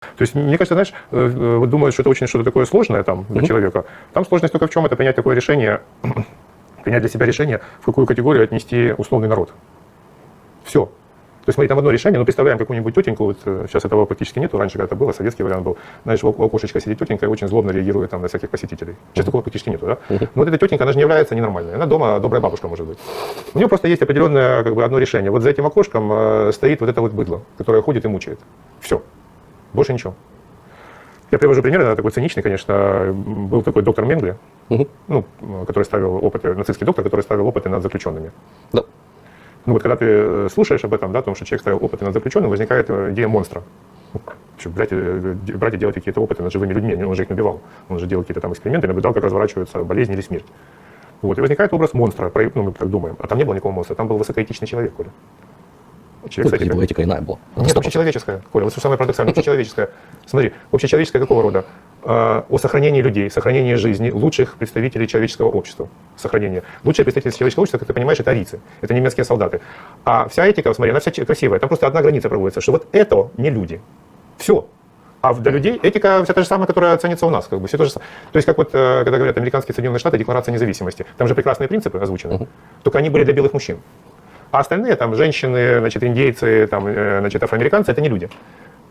То есть, мне кажется, знаешь, э, э, вот думают, что это очень что-то такое сложное там для Мгм. человека. Там сложность только в чем? Это принять такое решение, принять для себя решение, в какую категорию отнести условный народ. Все. То есть, смотри, там одно решение, ну, представляем какую-нибудь тетеньку, вот э, сейчас этого практически нету, раньше когда-то было, советский вариант был, знаешь, в ок- в окошечко сидит тетенька и очень злобно реагирует там на всяких посетителей. Сейчас такого практически нету, да? Но вот эта тетенька, она же не является ненормальной, она дома добрая бабушка может быть. У нее просто есть определенное, как бы, одно решение. Вот за этим окошком стоит вот это вот быдло, которое ходит и мучает. Все. Больше ничего. Я привожу пример, это такой циничный, конечно. Был такой доктор Менгли, Мгм. ну, который ставил опыты, нацистский доктор, который ставил опыты над заключенными. Да. Ну вот когда ты э, слушаешь об этом, да, о том, что человек ставил опыты над заключенным, возникает э, идея монстра. Ну, что брать, э, брать и делать какие-то опыты над живыми людьми, он же их набивал. Он же делал какие-то там эксперименты, наблюдал, как разворачиваются болезни или смерть. Вот, и возникает образ монстра, ну, мы так думаем. А там не было никакого монстра, там был высокоэтичный человек, Коля. Человек, Ну, кстати, тоді как- була тільки іна була. нет, общечеловеческое, Коля, вот что самое парадоксальное, общечеловеческое. Смотри, общечеловеческое какого рода? А, о сохранении людей, сохранении жизни лучших представителей человеческого общества. Сохранение. Лучшие представители человеческого общества, как ты понимаешь, это арийцы, это немецкие солдаты. А вся этика, смотри, она вся ч- красивая, там просто одна граница проводится, что вот это не люди. Все. А для людей этика вся та же самая, которая ценится у нас. Как бы, все то, же, са- то есть, как вот, э, когда говорят американские Соединенные Штаты, декларация независимости, там же прекрасные принципы озвучены, Мгм. только они были для белых мужчин. А остальные, там, женщины, значит, индейцы, там, э, значит, афроамериканцы, это не люди.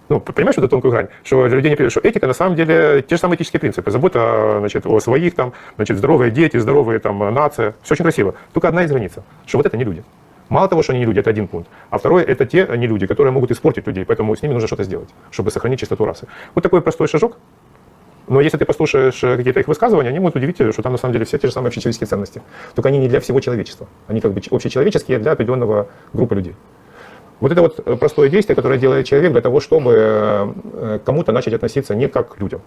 Ну, понимаешь вот эту тонкую грань? Что для людей не что этика на самом деле те же самые этические принципы. Забота значит, о своих, там, значит, здоровые дети, здоровые там, нация. Все очень красиво. Только одна из границ, что вот это не люди. Мало того, что они не люди, это один пункт. А второе, это те не люди, которые могут испортить людей, поэтому с ними нужно что-то сделать, чтобы сохранить чистоту расы. Вот такой простой шажок. Но если ты послушаешь э, какие-то их высказывания, они могут удивить тебя, что там на самом деле все те же самые общечеловеческие ценности. Только они не для всего человечества. Они как бы общечеловеческие для определенного группы людей. Вот это вот э, простое действие, которое делает человек для того, чтобы э, кому-то начать относиться не как к людям.